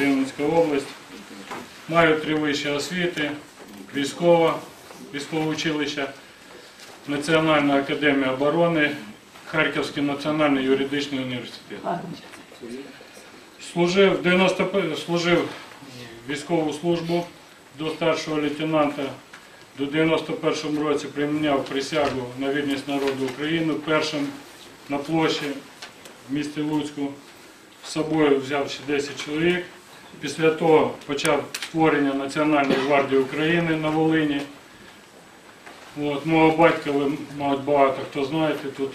Рівненська область. Маю три вищі освіти, військова, військове училище, Національна академія оборони, Харківський національний юридичний університет. Служив, 90, служив військову службу до старшого лейтенанта. До 91-му році прийняв присягу на вірність народу України першим на площі в місті Луцьку. З собою взяв ще 10 чоловік. Після того почав створення Національної гвардії України на Волині. От, мого батька, ви, мабуть, багато хто знаєте, тут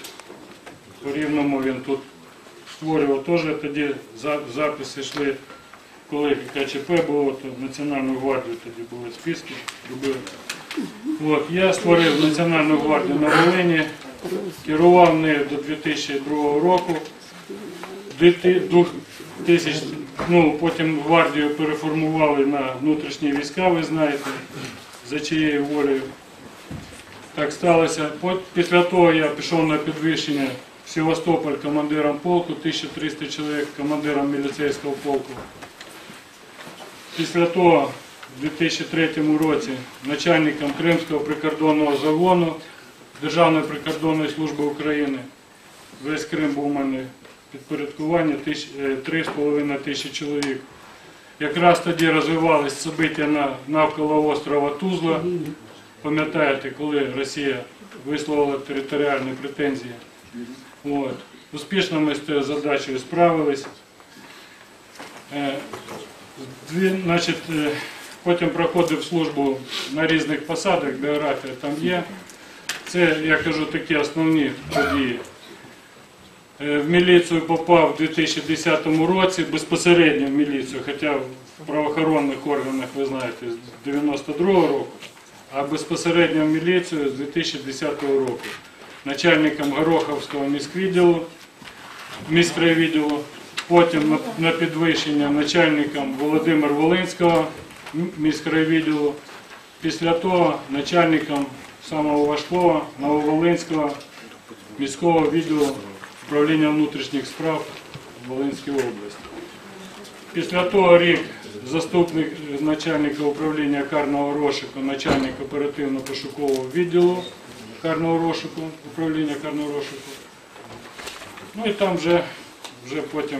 по рівному він тут створював теж тоді записи йшли, коли КЧП було, то Національну гвардію тоді були списки. От, я створив Національну гвардію на Волині, керував нею до 2002 року. Тисяч, ну, потім гвардію переформували на внутрішні війська, ви знаєте, за чиєю волею. Так сталося. Після того я пішов на підвищення в Севастополь командиром полку, 1300 чоловік, командиром міліцейського полку. Після того, в 2003 році, начальником Кримського прикордонного загону Державної прикордонної служби України. Весь Крим був у мене підпорядкування е, 3,5 тисячі чоловік. Якраз тоді розвивались собиття на, навколо острова Тузла. Пам'ятаєте, коли Росія висловила територіальні претензії. От. Успішно ми з цією задачею справились. Е, е, потім проходив службу на різних посадах, біографія там є. Це, я кажу, такі основні події. Е, В міліцію попав у 2010 році, безпосередньо в міліцію, хоча в правоохоронних органах, ви знаєте, з 92-го року, а безпосередньо в міліцію з 2010 року. Начальником Гороховського міськвідділу, міськрайвідділу, потім на, підвищення начальником Володимир Волинського міськрайвідділу, після того начальником самого важкого Нововолинського міського відділу управління внутрішніх справ Волинської області. Після того рік заступник начальника управління карного розшуку, начальник оперативно-пошукового відділу карного розшуку, управління карного розшуку. Ну і там вже, вже потім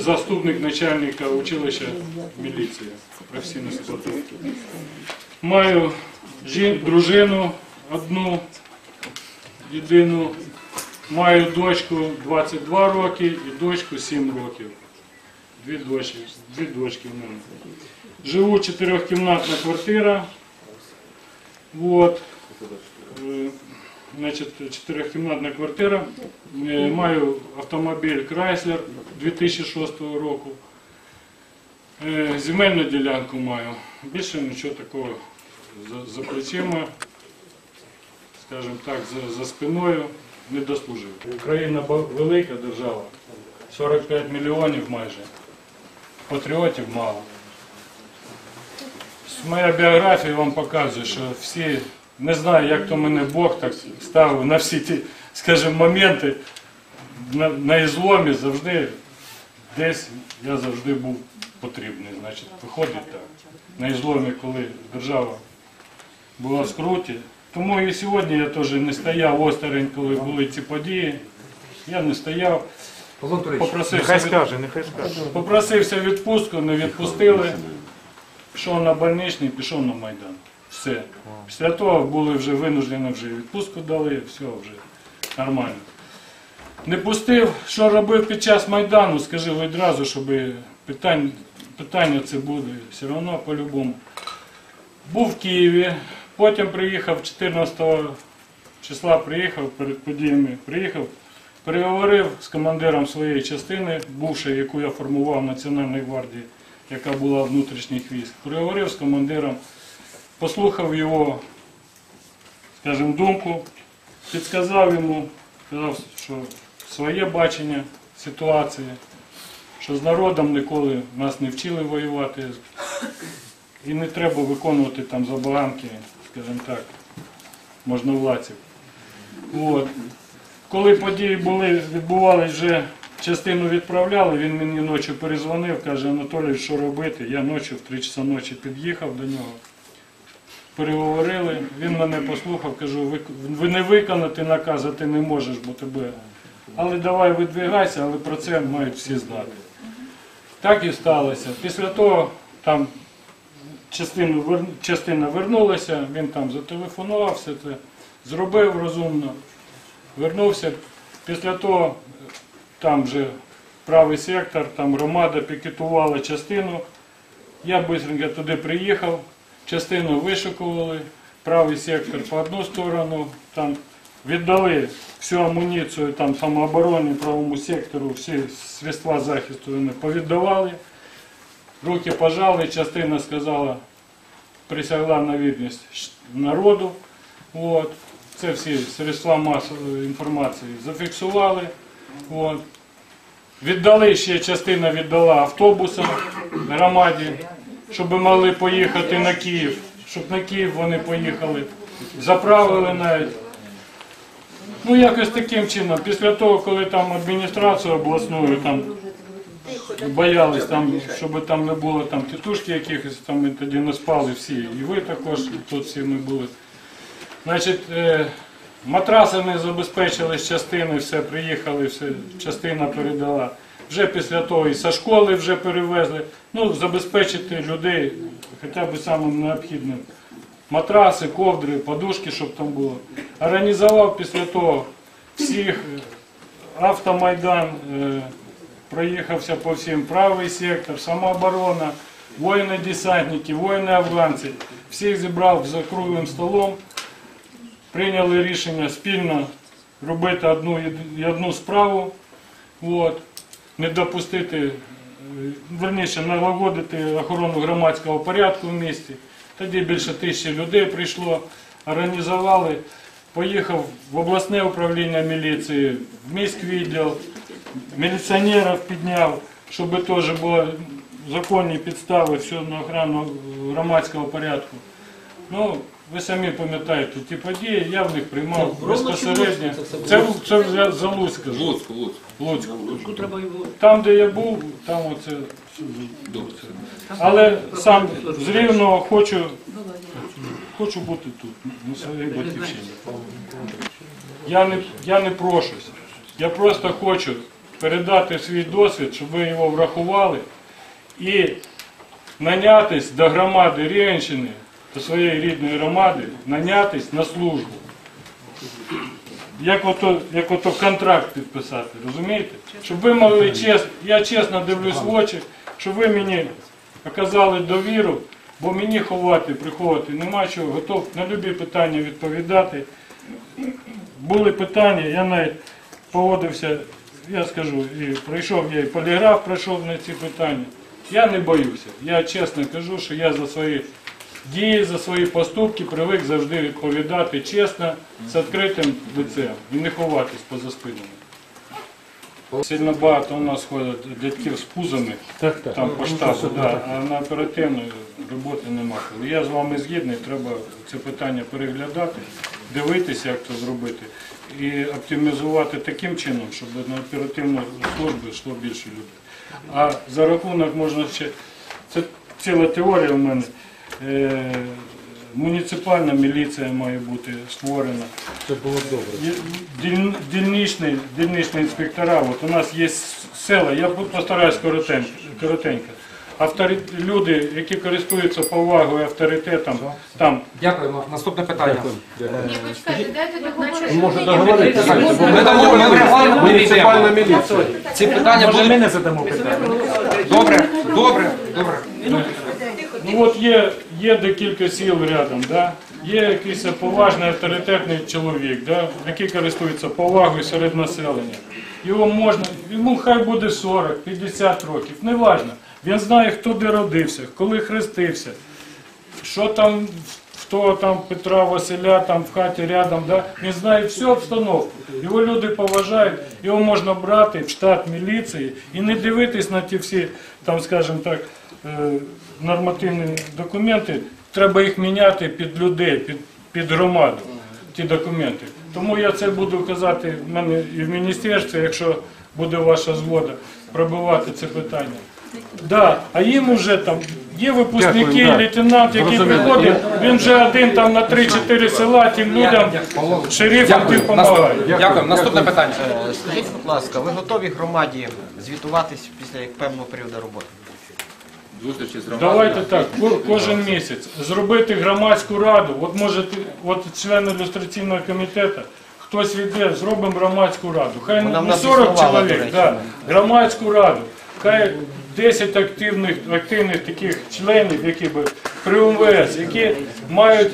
заступник начальника училища міліції, професійної підготовки. Маю жін, дружину одну, єдину. Маю дочку 22 роки і дочку 7 років. Дві дочки, дві дочки в мене. Живу чотирьохкімнатна квартира. Вот. Е, Значить, чотирьохкімнатна квартира. Е, Маю автомобіль Chrysler 2006 року. Е, Земельну ділянку маю. Більше нічого такого за, за плечима, скажімо так, за, за спиною не дослужив. Україна велика держава, 45 мільйонів майже. Патріотів мало. Моя біографія вам показує, що всі, не знаю, як то мене Бог так ставив на всі ті, скажімо, моменти на, на ізломі завжди десь я завжди був потрібний. Значить, виходить так. На ізломі, коли держава була в скруті. Тому і сьогодні я теж не стояв осторонь, коли були ці події. Я не стояв. Попросився нехай від- скаже, нехай скаже. Попросився відпустку, не відпустили. Пішов на больничний, пішов на Майдан. Все. Після того були вже винуждені, вже відпустку дали, все вже нормально. Не пустив, що робив під час Майдану, скажи відразу, щоб питань, питання це буде все одно по-любому. Був в Києві, потім приїхав 14 числа, приїхав перед подіями, приїхав, переговорив з командиром своєї частини, бувшої, яку я формував Національної гвардії, яка була внутрішніх військ. Переговорив з командиром, послухав його, скажімо, думку, підказав йому, сказав, що своє бачення ситуації, що з народом ніколи нас не вчили воювати, і не треба виконувати там забаганки, скажімо так, можновладців. От. Коли події були, відбувалися вже частину відправляли, він мені ночі перезвонив, каже, Анатолій, що робити? Я ночі в 3 часа ночі під'їхав до нього. Переговорили, він мене послухав, кажу, ви, ви не виконати наказ, а ти не можеш, бо тебе. Але давай видвигайся, але про це мають всі знати. Так і сталося. Після того там частину, частина вернулася, він там зателефонував, все це зробив розумно, вернувся. Після того там вже правий сектор, там громада пікетувала частину. Я швидко туди приїхав, частину вишикували, правий сектор по одну сторону, там віддали всю амуніцію там, самооборони правому сектору, всі средства захисту вони повіддавали. Руки пожали, частина сказала, присягла на вірність народу. От. Це всі средства масової інформації зафіксували. От. Віддали ще частина віддала автобусам громаді, щоб могли поїхати на Київ, щоб на Київ вони поїхали. Заправили навіть. Ну, якось таким чином. Після того, коли там адміністрацію обласною там боялись, там, щоб там не було там тітушки якихось, там ми тоді не спали всі. І ви також тут всі ми були. Значить, е, матраси не забезпечили з частини, все, приїхали, все, частина передала. Вже після того і зі школи вже перевезли. Ну, забезпечити людей хоча б самим необхідним. Матраси, ковдри, подушки, щоб там було. Організував після того всіх е, автомайдан, е, проїхався по всім правий сектор, самооборона, воїни-десантники, воїни-афганці. Всіх зібрав за круглим столом, прийняли рішення спільно робити одну, одну справу, от, не допустити, е, верніше, налагодити охорону громадського порядку в місті. Тоді більше тисячі людей прийшло, організували, поїхав в обласне управління міліції, в міськвідділ, міліціонерів підняв, щоб теж були законні підстави все на охрану громадського порядку. Ну, ви самі пам'ятаєте ті події, я в них приймав безпосередньо. Це, це вже Залуцька, Луцьку, Луцьку. Луцьк. Тут треба його Там, де я був, там оце. Але сам з Рівного хочу, хочу бути тут, на своїй батьківщині. Я не, я не прошусь. Я просто хочу передати свій досвід, щоб ви його врахували і нанятись до громади Рівенщини, до своєї рідної громади, нанятись на службу. Як ото, як ото контракт підписати, розумієте? Щоб ви могли чесно, я чесно дивлюсь в очі, щоб ви мені оказали довіру, бо мені ховати, приховувати нема чого, готов на любі питання відповідати. Були питання, я навіть поводився, я скажу, і пройшов я і поліграф, пройшов на ці питання. Я не боюся. Я чесно кажу, що я за свої дії, за свої поступки привик завжди відповідати чесно, з відкритим лицем і не ховатись поза спинами. Сильно багато у нас ходять дядьків з пузами, там по штабу, да, а на оперативної роботи нема. коли. Я з вами згідний, треба це питання переглядати, дивитися, як це зробити, і оптимізувати таким чином, щоб на оперативну службу йшло більше людей. А за рахунок можна ще, це ціла теорія в мене. Е, муніципальна міліція має бути створена. Це було б добре. Діль- Дільничні, дільничні інспектора, от у нас є села, я постараюсь коротенько. коротенько. Авторі... Люди, які користуються повагою, авторитетом, там Дякуємо. Наступне питання. Ні, почекайте, дайте договорити. Може договоритися. Ми дамо, ми регламент Муніципальна міліція. Ці питання Може, були. ми не задамо питання. Добре, добре, добре. Ну от є, є декілька сіл рядом, да? є якийсь поважний авторитетний чоловік, да? який користується повагою серед населення. Його можна, йому хай буде 40, 50 років, неважно. Він знає, хто де родився, коли хрестився, що там того там Петра Василя там в хаті рядом, да? він знає всю обстановку. Його люди поважають, його можна брати в штат міліції і не дивитись на ті всі, там, скажімо так, е, нормативні документи. Треба їх міняти під людей, під, під громаду, ті документи. Тому я це буду казати в мене і в міністерстві, якщо буде ваша згода пробивати це питання. Да, а їм вже там є випускники, Дякую, да. лейтенант, який приходить, він вже один там на 3-4 села тим людям, шерифам тим допомагає. Дякую. Наступне питання. Е, Скажіть, будь ласка, ви готові громаді звітуватись після певного періоду роботи? Зустрічі з Давайте так, ко- кожен місяць зробити громадську раду. От може, ти- от члени ілюстраційного комітету, хтось віде, зробимо громадську раду. Хай Вона в не нас 40 існувала, до чоловік, речі. да, громадську раду. Хай 10 активних, активних таких членів, які би при УМВС, які мають.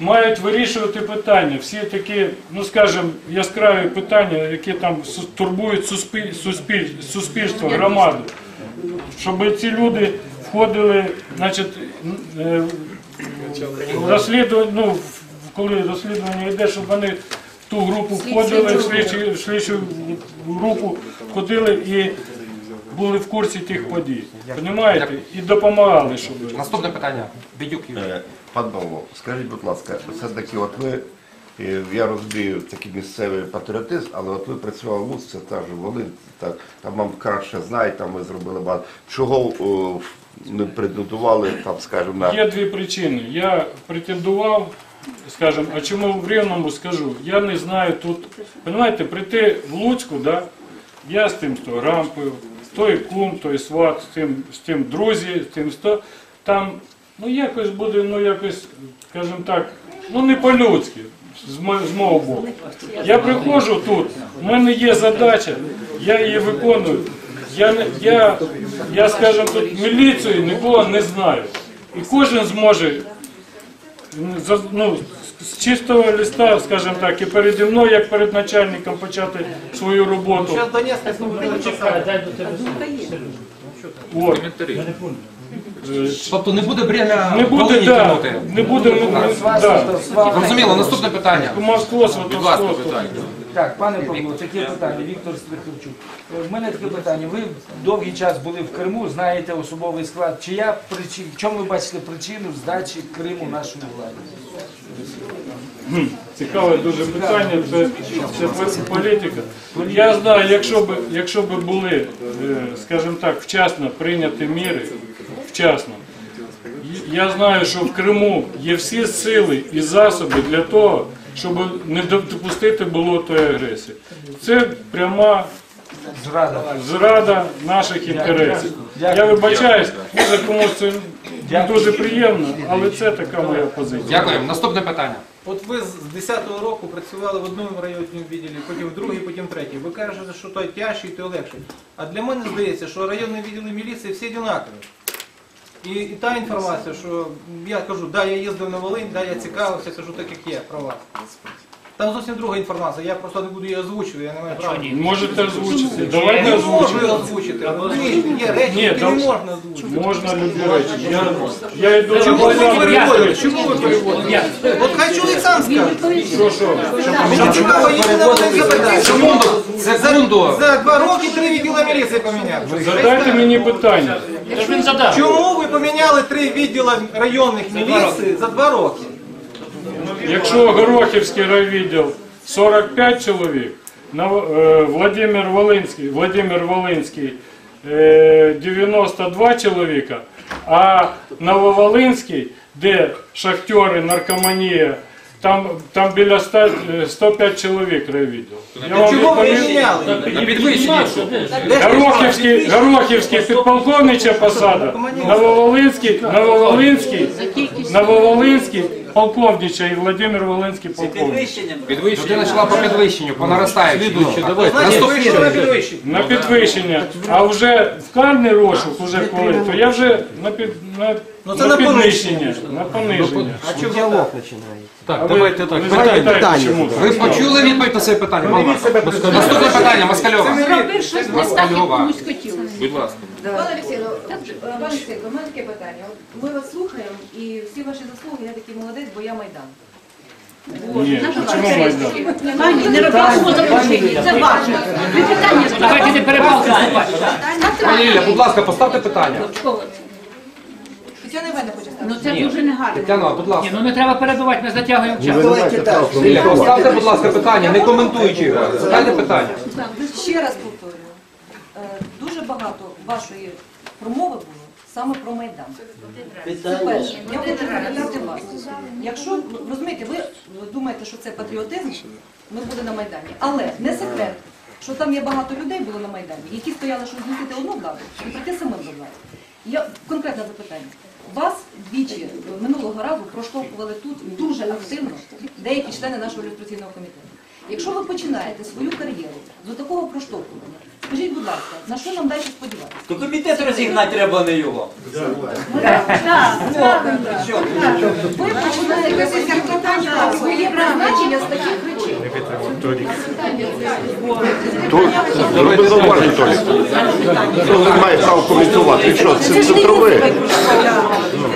Мають вирішувати питання, всі такі, ну скажімо, яскраві питання, які там турбують суспіль, суспіль, суспільство, громаду. щоб ці люди входили, значить, е, розслідування, ну, коли розслідування йде, щоб вони в ту групу входили, в слідчу групу входили і були в курсі тих подій. Понімаєте? І допомагали, щоб. Наступне питання. Бідюк Юрій. Е, Пан Павло, скажіть, будь ласка, все-таки от ви, е, я розумію, такий місцевий патріотизм, але от ви працювали в Луцьк, це та ж Волинь, так, там вам краще знають, там ви зробили багато. Чого о, не претендували, там, скажімо, на... Є дві причини. Я претендував, скажімо, а чому в Рівному скажу? Я не знаю тут. Понимаєте, прийти в Луцьку, да, я з тим 100 грам пив, той кум, той сват, з тим, з тим друзі, з тим 100. Там, ну якось буде, ну якось, скажімо так, ну не по-людськи. З мого боку. Я приходжу тут, в мене є задача, я її виконую. Я, я, я скажімо, тут міліцію нікого не знаю. І кожен зможе ну, з- чистого листа, скажімо так, і переді мною, як перед начальником, почати свою роботу. Сейчас Донецк освободили посаду. От. Е, Тобто не буде бремя Не буде, Волині да, не буде, ну, да. Зрозуміло, наступне питання. Москва, Будь ласка, сватовство. питання. Так, пане Павло, таке питання, Віктор Сверховчук. У мене таке питання. Ви довгий час були в Криму, знаєте особовий склад. Чия причин, в чому ви бачите причину здачі Криму нашої владі? Цікаве дуже питання, це, це політика. Я знаю, якщо б, якщо б були, е, скажімо так, вчасно прийняті міри, вчасно, я знаю, що в Криму є всі сили і засоби для того, щоб не допустити було тої агресії. Це пряма Зрада. зрада наших інтересів. Я вибачаюсь, може комусь це не дуже приємно, але це така моя позиція. Дякуємо. Наступне питання. От ви з 10-го року працювали в одному районному відділі, потім в другий, потім в третій. Ви кажете, що той тяжчий, той легший. А для мене здається, що районні відділи міліції всі однакові. І, і та інформація, що я кажу, да, я їздив на Волинь, да, я цікавився, кажу так, як є про вас. Там зовсім друга інформація, я просто не буду її озвучувати, я не маю права. Можете озвучити. Давайте Не можу озвучити. Розумієте, є речі, Ні, які там- не можна озвучити. Можна любі речі. Я, я йду Чому ви на переводите? Чому ви переводите? От хай чоловік сам скаже. Що, що? Мені цікаво, їх на мене запитати. Секунду, секунду. За два роки три відділа міліції поміняли. Задайте мені питання. Чому ви поміняли три відділа районних міліцій за два роки? Якщо Горохівський райвідділ 45 чоловік, е, Владимир Волинський, Владимир Волинський е, 92 чоловіка, а Нововолинський, де шахтери, наркоманія, там, там біля 100, е, 105 чоловік райвідділ. Я вам Чого ви На підвищення. Горохівський, Горохівський підполковнича посада, Нововолинський, Нововолинський, Нововолинський, полковнича і Владимир Волинський полковник. Людина йшла по підвищенню, по наростаючій. На підвищення. На підвищення. А вже в карний розшук, уже коли, то я вже на, під, на, Ну, це на на підвищення, на пониження. А чого діалог починається? Так, давайте так. Ви знаєте, чому? Ви почули відповідь на це питання? Наступне питання, Москальова. Зробив щось не так, як комусь хотілося. Будь ласка. Пане Олексію, пане Олексію, у мене таке питання. От Ми вас слухаємо і всі ваші заслуги, я такий молодець, бо я Майдан. Ні, чому Майдан? Пані, не робимо заключення, це ваше. Ви питання Давайте не перебалкайте. Пані Ліля, будь ласка, поставте питання. Тетяна Івановна хоче. Ну це дуже негарно. Тетяна, будь ласка. Ну не треба перебувати, ми затягуємо час. Ліля, поставте, будь ласка, питання, не коментуючи його. Задайте питання. Ще раз повторюю. багато вашої промови було саме про Майдан. Це перше. Я хочу запитати вас. Якщо розумієте, ви думаєте, що це патріотизм, ми буде на Майдані. Але не секрет, що там є багато людей було на Майдані, які стояли, щоб змістити одну владу і прийти самим до влади. Я конкретне запитання. Вас двічі минулого разу проштовхували тут дуже активно деякі члени нашого ілюстраційного комітету. Якщо ви починаєте свою кар'єру з такого проштовхування, скажіть, будь ласка, на що нам далі сподіватися? То комітет розігнати треба не його. Ви починаєте своє призначення з таких речей. Зроби зауваження, Толік. Хто не має права коментувати? Що, це центровий?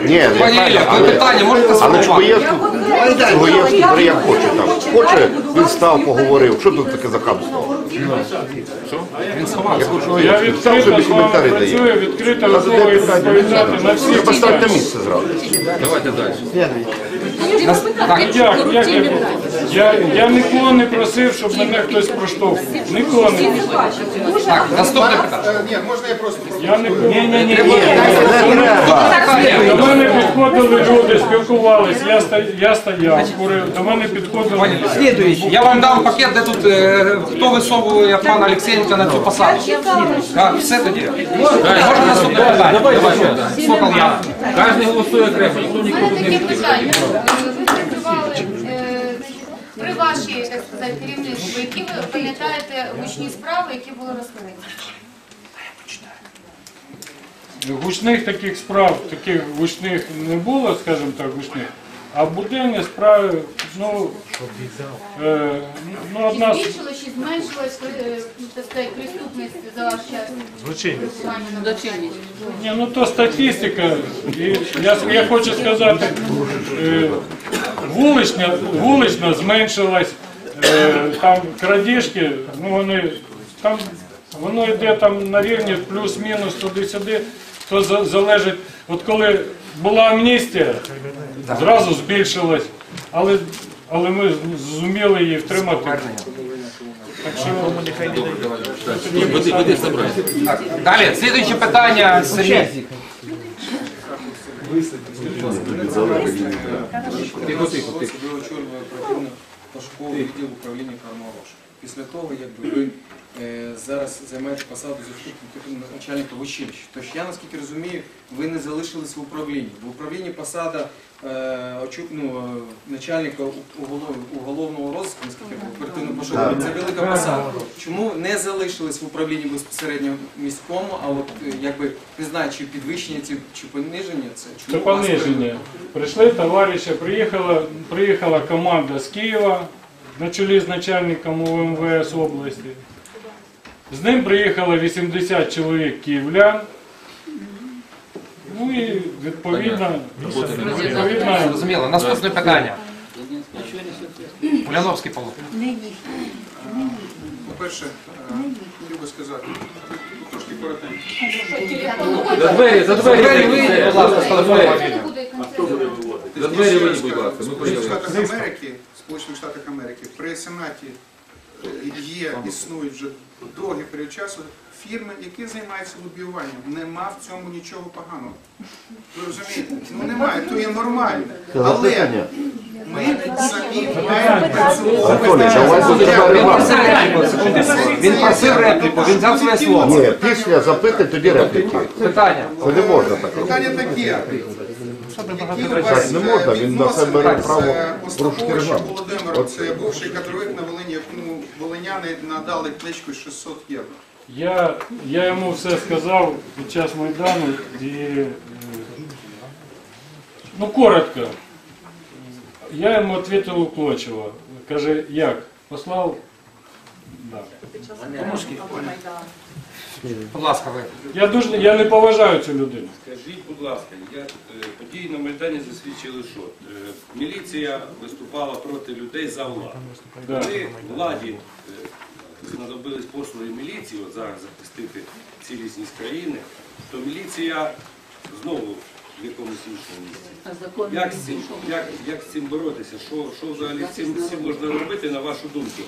Ні, Пані ви питання можете але чого є, сформувати? чого є, чого як хоче там. Хоче, він став, поговорив. Що тут таке за хамство? Він сховався. Я Сам відкрито собі з вами коментарі працюю, дає. відкрито Та задай відповідати на всі Треба на питання. місце зразу. Давайте далі. Як, як я, я, я нікого не просив, щоб мене хтось проштовхував. Нікого не просив. Так, наступне питання. Я нікого ні, ні, ні, Питання. До мене підходили люди, спілкувалися, я, ста- я стояв, курив, до мене підходили. Слідуючий. Я вам дам пакет, де тут е, хто висовує пана Олексєнка на цю посаду. Так, все тоді. Можна наступне питання? Давай, Сокол я. Кожен голосує окремо, ніхто нікого не таке питання. Е, при вашій, так сказати, керівництві, які ви пам'ятаєте гучні справи, які були розкриті? Гучних таких справ, таких гучних не було, скажімо так, гучних. А буденні справи, ну, е, ну Чи одна з збільшилось, чи зменшилось, е, так сказати, преступність за ваш час? Злочинність. Ні, ну то статистика. І я, я хочу сказати, е, вулична, вулична зменшилась, е, там крадіжки, ну вони там воно йде там на рівні плюс-мінус туди-сюди, то за- залежить. От коли була амністія, зразу збільшилась, але, але ми зуміли її втримати. Так що Води, води. Далі, слідуюче питання, Сергій. Тихо, тихо, тихо. Ви очолювали оперативно пошуковий відділ управління Кармароша. Після того, якби ви е, зараз займаєте посаду заступника начальника в училищі. Тож я наскільки розумію, ви не залишились в управлінні. В управлінні посада е, ну, начальника уголовного розвитку, наскільки оперативно пошукового, це велика посада. Чому не залишились в управлінні безпосередньо міському, а от е, якби не знаю, чи підвищення ці- чи пониження це Це чому вас пониження. Прийшли товариші, приїхала, приїхала команда з Києва на чолі з начальником УМВС області. З ним приїхало 80 чоловік київлян. Ну і відповідно, відповідно Зрозуміло. Наступне питання. Уляновський Павло. По-перше, е, хотів би сказати, трошки коротенько. За двері, за двері. Двері вийдіть, будь ласка, з телефону. За двері вийдіть, будь ласка. Ми В поїдемо. Штатах Америки, Сполучених Штатах Сенаті е, є, існують вже довгий період часу фірми, які займаються лобіюванням. Нема в цьому нічого поганого. Ви розумієте? Ну немає, то є нормально. Але ми самі маємо працювати. Він просив репліку. Він просив репліку, він взяв своє слово. Ні, після запитань тоді репліки. Питання. Це не можна так робити. Питання таке. Так не можна, він на себе бере право е, порушити регламент. Володимир, це бувший кадровик на Волині, якому волиняни надали кличку 600 євро. я, я йому все сказав під час Майдану і е, ну коротко. Я йому відповів уклончиво. Каже, як? Послав? Да. Будь ласка, ви. Я дуже я не поважаю цю людину. Скажіть, будь ласка, я, е, події на Майдані засвідчили, що е, міліція виступала проти людей за владу. Коли владі е, знадобились послуги міліції, от зараз захистити цілісність країни, то міліція знову в якомусь іншому місці. Як з цим, як, як з цим боротися? Що, що взагалі з цим, з цим можна робити, на вашу думку?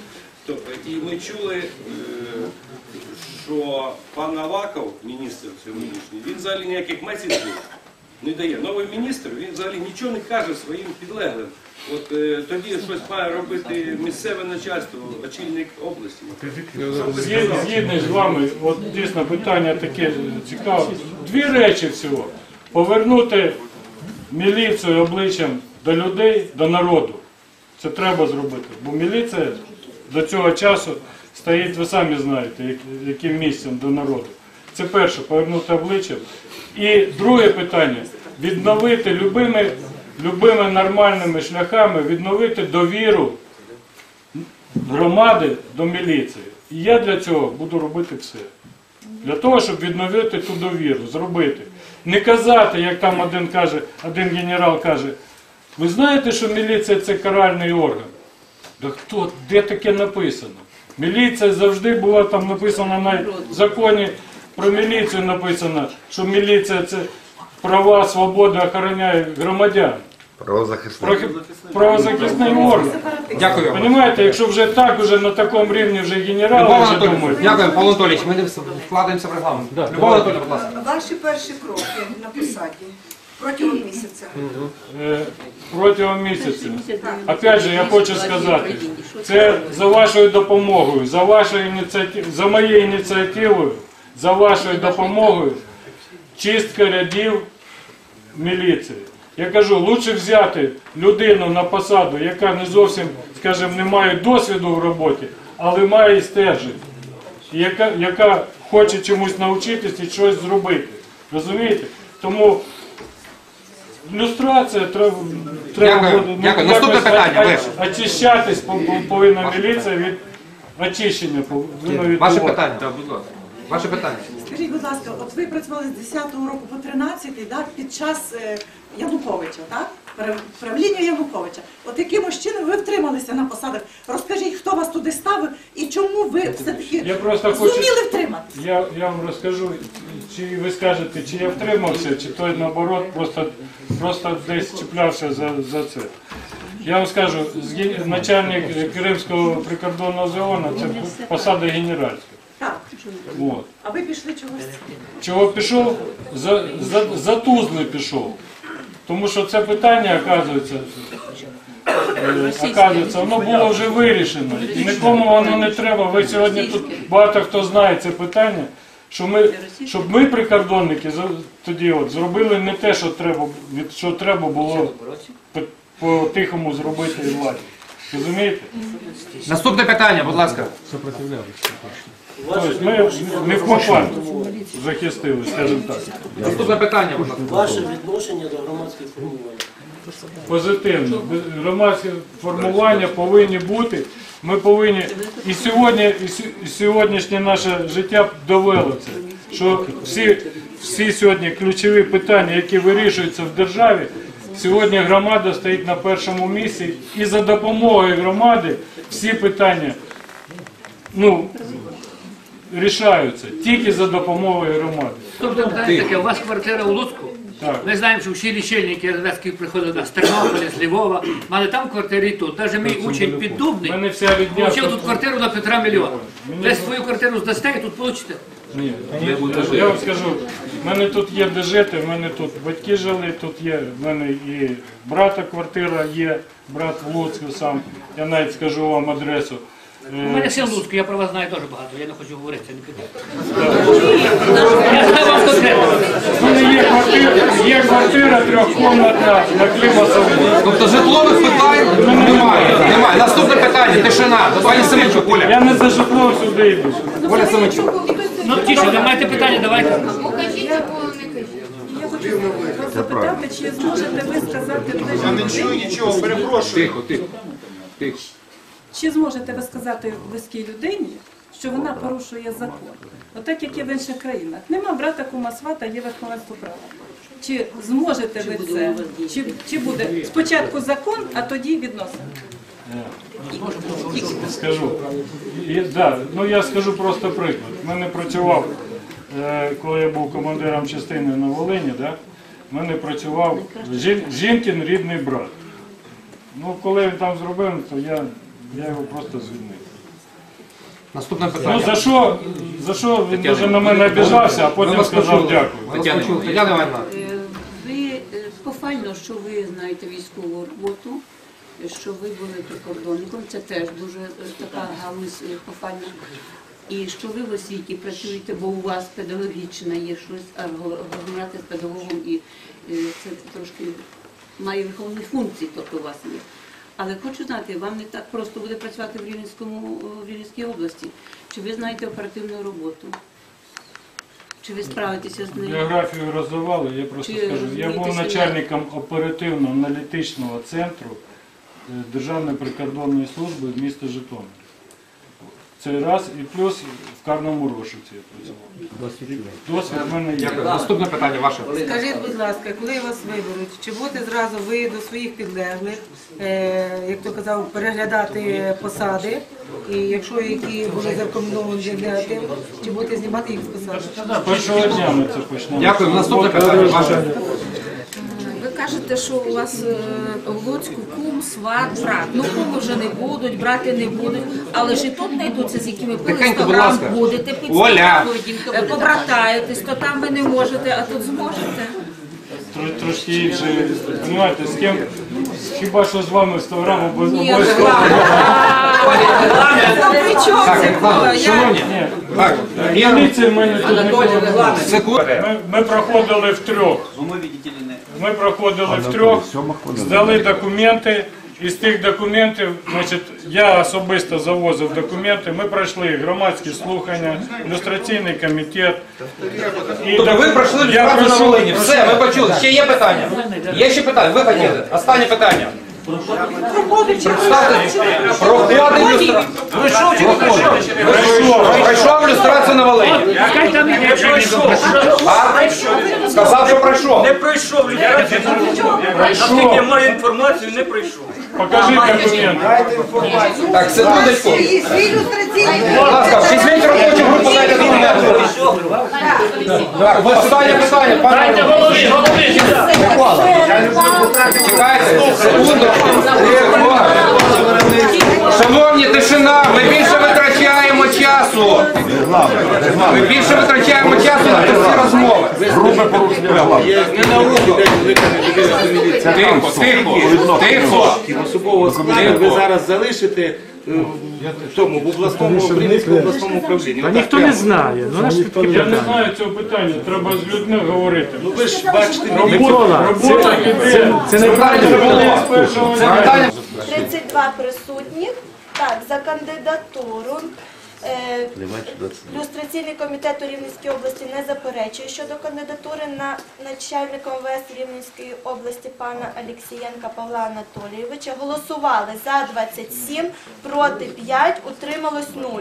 І ми чули, що пан Аваков, міністр сьогоднішній, він взагалі ніяких меседжів не дає. Новий міністр, він взагалі нічого не каже своїм підлеглим. От е, тоді щось має робити місцеве начальство, очільник області. Щоб ви Згід- сказали? Згідний з вами, от дійсно питання таке цікаве. Дві речі всього. Повернути міліцію обличчям до людей, до народу. Це треба зробити. Бо міліція до цього часу стоїть, ви самі знаєте, яким місцем до народу. Це перше, повернути обличчям. І друге питання відновити любими, любими нормальними шляхами, відновити довіру громади до міліції. І я для цього буду робити все. Для того, щоб відновити ту довіру, зробити. Не казати, як там один каже, один генерал каже, ви знаєте, що міліція це каральний орган? Да хто, де таке написано? Міліція завжди була там написано на законі про міліцію написано, що міліція це права, свободи охороняє громадян. Правозахисний. Правозахисний орган. Дякую. Понимаете, якщо вже так, уже на такому рівні вже генерали Любов вже Анатолійовна, думають. дякую, Павло Анатолійович, ми не вкладаємося в регламент. Любов Анатолійовна, будь ласка. Ваші перші кроки на посаді протягом місяця. Е, протягом місяця. Опять же, я хочу сказати, це за вашою допомогою, за вашою ініціативою, за моєю ініціативою, за вашою допомогою, чистка рядів міліції. Я кажу, лучше взяти людину на посаду, яка не зовсім, скажімо, не має досвіду в роботі, але має стержень, і яка, яка хоче чомусь навчитись і щось зробити. Розумієте? Тому люстрація треба, треба Дякую, буде, ну, дякую. Наступне якось питання, оч- Очищатись по- по- повинна міліція від очищення. повинна Ваше відбуватися. питання. Так, будь ласка. Ваше питання. Скажіть, будь ласка, от ви працювали з 10-го року по 13-й, да, під час е, Януковича, так? Правління Януковича. От якимось чином ви втрималися на посадах. Розкажіть, хто вас туди ставив і чому ви все-таки зуміли втримати? Я, я вам розкажу, чи ви скажете, чи я втримався, чи той наоборот просто, просто десь чіплявся за, за це. Я вам скажу, начальник Кримського прикордонного загону це посада генеральська. Так. От. А ви пішли чогось? Чого пішов? За, за, за Тузли пішов. Тому що це питання, оказується, оказується, воно було вже вирішено. І нікому воно не треба. Ви сьогодні тут багато хто знає це питання, що ми, щоб ми, прикордонники, за- тоді от, зробили не те, що треба, від- що треба було по-тихому зробити владі. Розумієте? Наступне питання, будь ласка. Тобто ми не в компанію захистили, скажімо так. Наступне питання, будь ласка. Ваше відношення до громадських формувань. позитивно. Громадські формування повинні бути. Ми повинні і сьогодні, і сю- і сьогоднішнє наше життя довело це, що всі, всі сьогодні ключові питання, які вирішуються в державі, сьогодні громада стоїть на першому місці, і за допомогою громади всі питання ну, рішаються тільки за допомогою громади. Тобто, питання таке, у вас квартира у Луцьку? Так. Ми знаємо, що всі лічильники які приходили до нас з Тернополя, з Львова, мали там квартири і тут. Навіть мій учень піддубний отримав тут. квартиру на Петра Мільйона. Ви свою квартиру здасте і тут получите. Ні, я, я вам скажу, в мене тут є де жити, в мене тут батьки жили, тут є, в мене і брата квартира є, брат в Луцьку сам, я навіть скажу вам адресу. У мене син Луцьку, я про вас знаю дуже багато, я не хочу говорити, це не питання. Я знаю вам конкретно. в мене є квартира, є квартира трьохкомнатна на Клімасову. Тобто житлових питань немає. Немає. Наступне питання. Тишина. Пані Семенчук, Оля. Я не за житлом сюди йду. Оля Семенчук. Ну, тише, ви маєте питання, давайте. Покажіть або не кажіть. Я хочу вас запитати, чи зможете ви сказати Я не чую нічого, перепрошую. Тихо, тихо. Тихо. Чи зможете ви сказати близькій людині, що вона порушує закон? Отак, як є в інших країнах. Нема брата кума свата, є верховенство права. Чи зможете ви це? Чи, чи буде спочатку закон, а тоді відносини? Скажу. І, да, ну я скажу просто приклад. У мене працював, е, коли я був командиром частини на Волині, да, в мене працював жін, жінкин рідний брат. Ну, коли він там зробив, то я, я його просто звільнив. Наступне Ну за що, за що він дуже на мене обіжався, а потім сказав дякую. Тетяна Іванівна. Е, Ви е, похвально, що ви знаєте військову роботу, е, що ви були прикордонником, це теж дуже е, така галузь е, похвальна. І що ви в освіті працюєте, бо у вас педагогічна є щось, а розмовляти з педагогом і е, це трошки має виховні функції, тобто у вас є. Але хочу знати, вам не так просто буде працювати в Рівненському в Рівненській області. Чи ви знаєте оперативну роботу? Чи ви справитеся з нею? Біографію розвивали, я просто Чи скажу. Я був начальником оперативно-аналітичного центру е, Державної прикордонної служби міста Житомир. Це раз, і плюс в карному розшуці я працював. Досвід в мене є. Дякую. Наступне питання ваше. Скажіть, будь ласка, коли вас виберуть, чи будете зразу ви до своїх підлеглих, е, як то казав, переглядати посади, і якщо які були зарекомендовані для тим, чи будете знімати їх з посади? Першого дня ми це почнемо. Дякую. Наступне питання ваше. Ви кажете, що у вас е, в Луцьку кум, сват, брат. Ну куми вже не будуть, брати не будуть, але ж і тут знайдуться, з якими пили Тихенько, будь грам ласка. будете Оля. підстрахують, е, побратаєтесь, то там ви не можете, а тут зможете. Тро- Трошки інше, розумієте, з ким, хіба що з вами 100 грам обов- Ні, обов'язково. При чому це? Я- шановні. Ні, Так, Міліції в мене тут не було. Секунду. Ми, ми проходили втрьох. Ми проходили втрьох, здали документи. Із тих документів, значить, я особисто завозив документи. Ми пройшли громадські слухання, ілюстраційний комітет. І Тобто ви пройшли Я на Волині. Все, ми почули. Ще є питання? Є ще питання? Ви хотіли? Останнє питання. Проходив люстрацію. Пройшов чи не пройшов? Пройшов. Пройшов люстрацію на Волині. Є А? Сказав, що пройшов. Не пройшов. Наскільки я маю інформацію, не пройшов. Покажи документи. Так, секундочку. Будь ласка, візьміть робочу групу, дайте документи. Так, останнє питання, пане. Чекайте, секунду. Ми більше витрачаємо часу на ці розмови. Грубе порушення регламенту. Тихо, тихо, тихо. Особового складу ви зараз залишите е, в тому в обласному в Рівненському обласному управлінні. Та ніхто не знає. Ну, я не знаю цього питання, треба з людьми говорити. Ну ви ж бачите, Робота, робота іде. Це неправильно. Це питання. 32 присутніх. Так, за кандидатуру. Е, Люстраційний комітет у Рівненській області не заперечує щодо кандидатури на начальника ОВС Рівненської області пана Алексієнка Павла Анатолійовича. Голосували за 27, проти 5, утрималось 0.